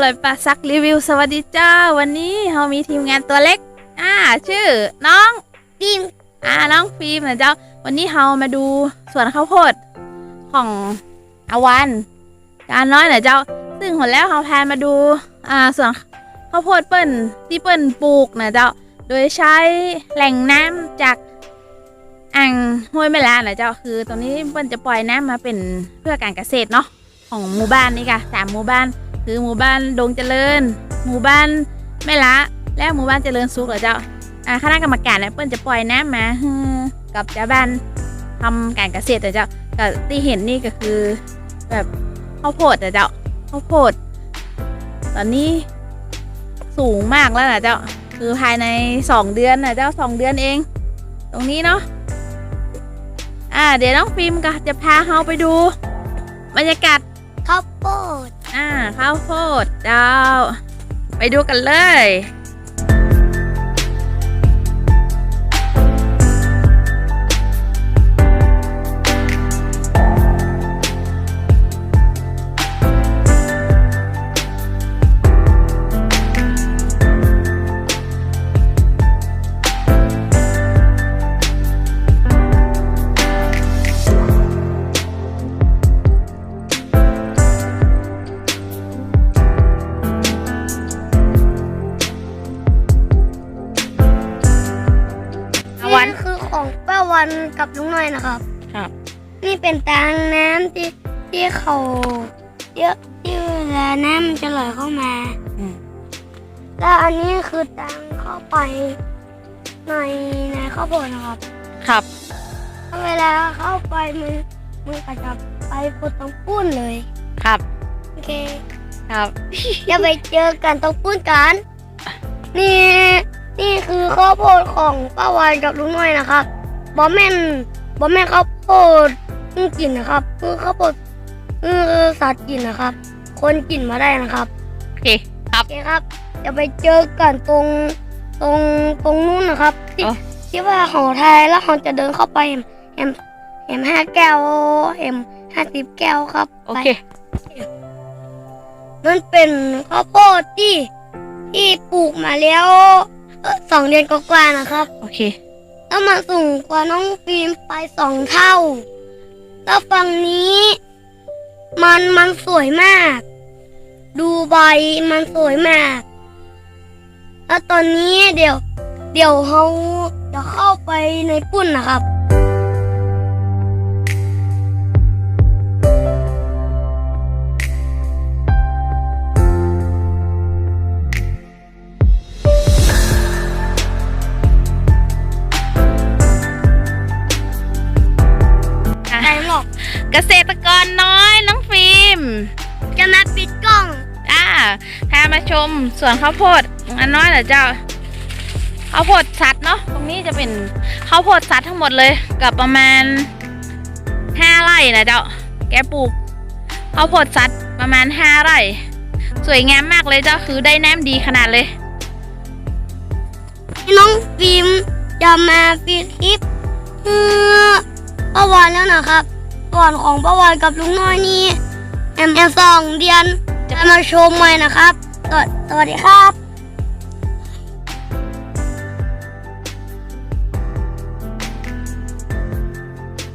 เลยปลาซักรีวิวสวัสดีเจ้า วันนี้เรามีทีมงานตัวเล็ก อ่า ชื่อน้องฟิล์มอ่าน้องฟิล์มนะเจ้า วันนี้เรามาดูสวนข้าวโพดของอาวันการน้อยนะเจ้า ซึ่งหนแล้วเราแพนมาดูอ่าสวนข้าวโพดเปิ้นที่เปิ้นปลูกนะเจ้า โดยใช้แหล่งน้ำจากอ่างห้วยแม่ลานะเจ้าคือตรงนี้เปิ้นจะปล่อยน้ำมาเป็นเพื่อการเกษตรเนาะของหมู่บ้านนี่ค่ะสามหมู่บ้าน คือหมู่บ้านดงเจริญ หมู่บ้านแม่ละและหมู่บ้านเจริญสุขเหรอเจ้าอ่าคณะกรรมการเนี่ยเปิ้นจะปล่อยน้ำมาให้กับชาบ้านทำการเกษตรเหรอเจ้าแต่ที่เห็นนี่ก็คือแบบข้าวโพดเหรอเจ้าข้าวโพด ตอนนี้สูงมากแล้วนะเจ้าคือภายในสองเดือนนะเจ้าสองเดือนเอง ตรงนี้เนาะอ่าเดี๋ยวน้องฟิล์มก็จะพาเราไปดู บรรยากาศข้าวโพด อ่าข้าวโพดดาว ไปดูกันเลย ป้าวันกับลุงน้อยนะครับ ครับ นี่เป็นตางน้ำที่ที่เขาเยอะที่เวลาน้ำมันจะไหลเข้ามาอืมแล้วอันนี้คือตางเข้าไปในในข้าวโพดนะครับครับถ้าเวลาเข้าไปมันมันก็จะไปพุดตรงปุ้นเลยครับ โอเค ครับอย่าไปเจอกันตรงปุ้นกัน นี่ นี่คือข้าวโพดของป้าวันกับลุงน้อยนะครับ บอแม่นบอแม่นข้าวโพดเพิ่งกินนะครับคือข้าวโพดคือสัตว์กินนะครับ คนกินมาได้นะครับโอเคครับ โอเคครับอย่าไปเจอกันตรงตรงตรงนู้นนะครับที่อ๋อ ที่ว่าหอไทยแล้วเขาจะเดินเข้าไปเอ็มเอ็มห้าแก้วเอ็มห้าสิบแก้วครับโอไปเคมันเป็นข้าวโพดที่ที่ปลูกมาแล้วเอ่อสองเดือนกว่าๆนะครับ โอเค แล้วมันสูงกว่าน้องฟิล์มไปสองเท่า แล้วฝั่งนี้ มันมันสวยมาก ดูใบมันสวยมาก แล้วตอนนี้เดี๋ยว เดี๋ยวเขาจะเข้าไปในปุ่นนะครับ เกษตรกรน้อยน้องฟิล์มจะมาปิดกล้องอ่าพามาชมสวนข้าวโพดอันน้อยเหรอเจ้าข้าวโพดสัตว์เนาะตรงนี้จะเป็นข้าวโพดสัตว์ทั้งหมดเลยกับประมาณห้าไร่นะเจ้าแกปลูกข้าวโพดสัตว์ประมาณห้าไร่ สวยงามมากเลยเจ้าคือได้น้ำดีขนาดเลย น้องฟิล์มจะมาปิดคลิปเพื่อป้าวานแล้วนะครับ ก่อนของป้าวานกับลุงน้อยนี่แอมแอมสองเดือนจะมาชมใหม่นะครับสวัสดีครับ